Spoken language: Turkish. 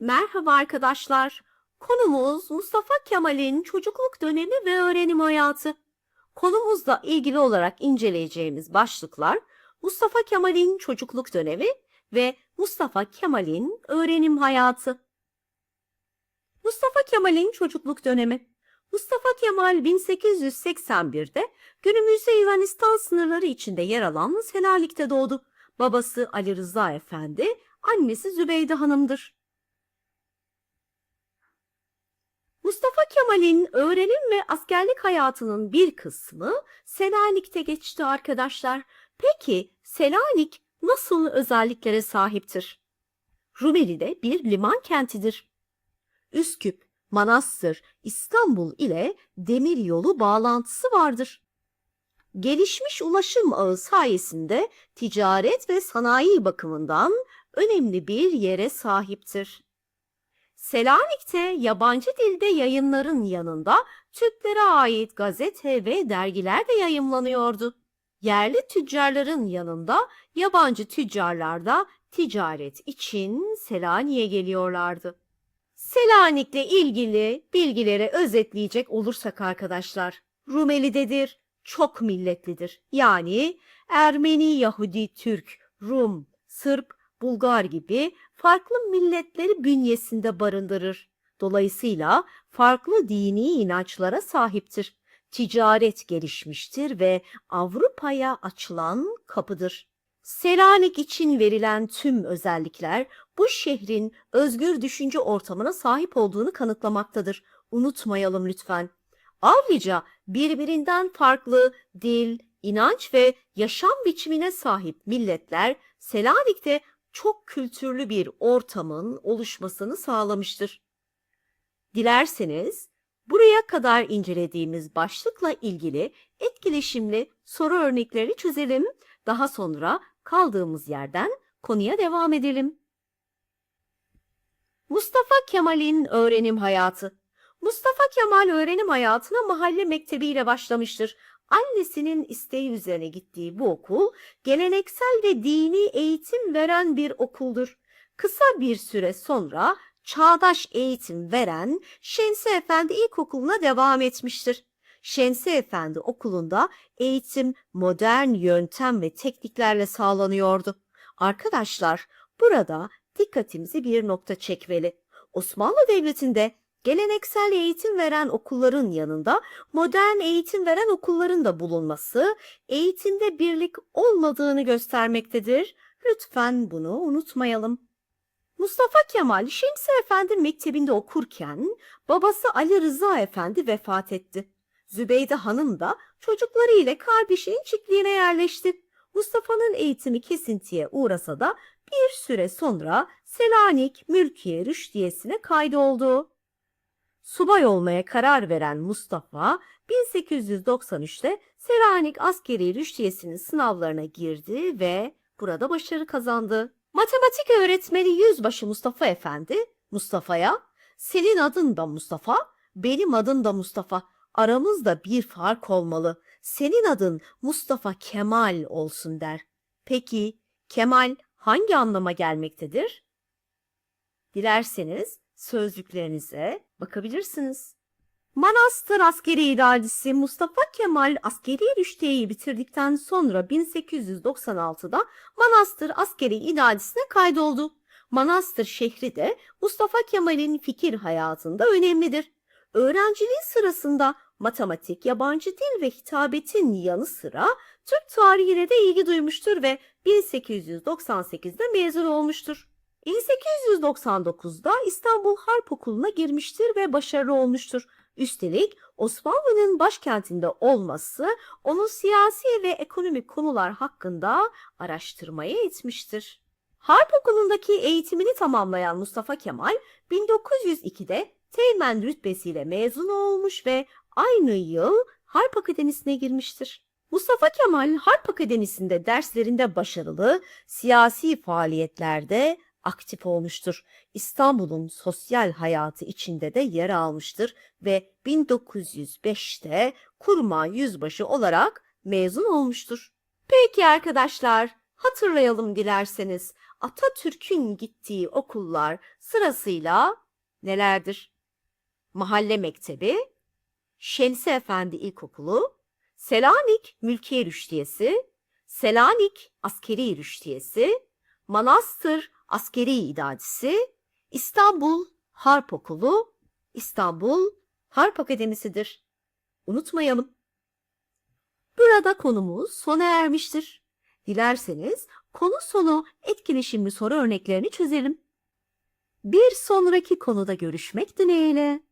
Merhaba arkadaşlar. Konumuz Mustafa Kemal'in çocukluk dönemi ve öğrenim hayatı. Konumuzla ilgili olarak inceleyeceğimiz başlıklar Mustafa Kemal'in çocukluk dönemi ve Mustafa Kemal'in öğrenim hayatı. Mustafa Kemal'in çocukluk dönemi. Mustafa Kemal 1881'de günümüzde Yunanistan sınırları içinde yer alan Selanik'te doğdu. Babası Ali Rıza Efendi, annesi Zübeyde Hanım'dır. Mustafa Kemal'in öğrenim ve askerlik hayatının bir kısmı Selanik'te geçti arkadaşlar. Peki Selanik nasıl özelliklere sahiptir? Rumeli'de bir liman kentidir. Üsküp, Manastır, İstanbul ile demir yolu bağlantısı vardır. Gelişmiş ulaşım ağı sayesinde ticaret ve sanayi bakımından önemli bir yere sahiptir. Selanik'te yabancı dilde yayınların yanında Türklere ait gazete ve dergiler de yayımlanıyordu. Yerli tüccarların yanında yabancı tüccarlar da ticaret için Selanik'e geliyorlardı. Selanik'le ilgili bilgileri özetleyecek olursak arkadaşlar, Rumeli'dedir, çok milletlidir. Yani Ermeni, Yahudi, Türk, Rum, Sırp, Bulgar gibi farklı milletleri bünyesinde barındırır. Dolayısıyla farklı dini inançlara sahiptir. Ticaret gelişmiştir ve Avrupa'ya açılan kapıdır. Selanik için verilen tüm özellikler bu şehrin özgür düşünce ortamına sahip olduğunu kanıtlamaktadır. Unutmayalım lütfen. Ayrıca birbirinden farklı dil, inanç ve yaşam biçimine sahip milletler Selanik'te çok kültürlü bir ortamın oluşmasını sağlamıştır. Dilerseniz buraya kadar incelediğimiz başlıkla ilgili etkileşimli soru örnekleri çözelim. Daha sonra kaldığımız yerden konuya devam edelim. Mustafa Kemal'in öğrenim hayatı. Mustafa Kemal öğrenim hayatına mahalle mektebiyle başlamıştır. Annesinin isteği üzerine gittiği bu okul geleneksel ve dini eğitim veren bir okuldur. Kısa bir süre sonra çağdaş eğitim veren Şemsi Efendi İlkokulu'na devam etmiştir. Şemsi Efendi okulunda eğitim modern yöntem ve tekniklerle sağlanıyordu. Arkadaşlar burada dikkatimizi bir nokta çekmeli. Osmanlı Devleti'nde geleneksel eğitim veren okulların yanında modern eğitim veren okulların da bulunması eğitimde birlik olmadığını göstermektedir. Lütfen bunu unutmayalım. Mustafa Kemal Şemsi Efendi mektebinde okurken babası Ali Rıza Efendi vefat etti. Zübeyde Hanım da çocukları ile kardeşinin çiftliğine yerleşti. Mustafa'nın eğitimi kesintiye uğrasa da bir süre sonra Selanik Mülkiye Rüşdiyesi'ne kaydoldu. Subay olmaya karar veren Mustafa 1893'te Selanik Askeri Rüşdiyesi'nin sınavlarına girdi ve burada başarı kazandı. Matematik öğretmeni Yüzbaşı Mustafa Efendi, Mustafa'ya senin adın da Mustafa, benim adım da Mustafa. Aramızda bir fark olmalı. Senin adın Mustafa Kemal olsun der. Peki Kemal hangi anlama gelmektedir? Dilerseniz sözlüklerinize bakabilirsiniz. Manastır Askeri İdaresi Mustafa Kemal askeri rüştiyeyi bitirdikten sonra 1896'da Manastır Askeri İdaresi'ne kaydoldu. Manastır şehri de Mustafa Kemal'in fikir hayatında önemlidir. Öğrenciliği sırasında matematik, yabancı dil ve hitabetin yanı sıra Türk tarihine de ilgi duymuştur ve 1898'de mezun olmuştur. 1899'da İstanbul Harp Okulu'na girmiştir ve başarılı olmuştur. Üstelik Osmanlı'nın başkentinde olması onu siyasi ve ekonomik konular hakkında araştırmaya itmiştir. Harp Okulu'ndaki eğitimini tamamlayan Mustafa Kemal 1902'de Teğmen rütbesiyle mezun olmuş ve aynı yıl Harp Akademisi'ne girmiştir. Mustafa Kemal Harp Akademisi'nde derslerinde başarılı, siyasi faaliyetlerde aktif olmuştur. İstanbul'un sosyal hayatı içinde de yer almıştır ve 1905'te kurmay yüzbaşı olarak mezun olmuştur. Peki arkadaşlar, hatırlayalım dilerseniz. Atatürk'ün gittiği okullar sırasıyla nelerdir? Mahalle Mektebi, Şemsi Efendi İlkokulu, Selanik Mülkiye Rüştiyesi, Selanik Askeri Rüştiyesi, Manastır Askeri İdadisi, İstanbul Harp Okulu, İstanbul Harp Akademisi'dir. Unutmayalım. Burada konumuz sona ermiştir. Dilerseniz konu sonu etkileşimli soru örneklerini çözelim. Bir sonraki konuda görüşmek dileğiyle.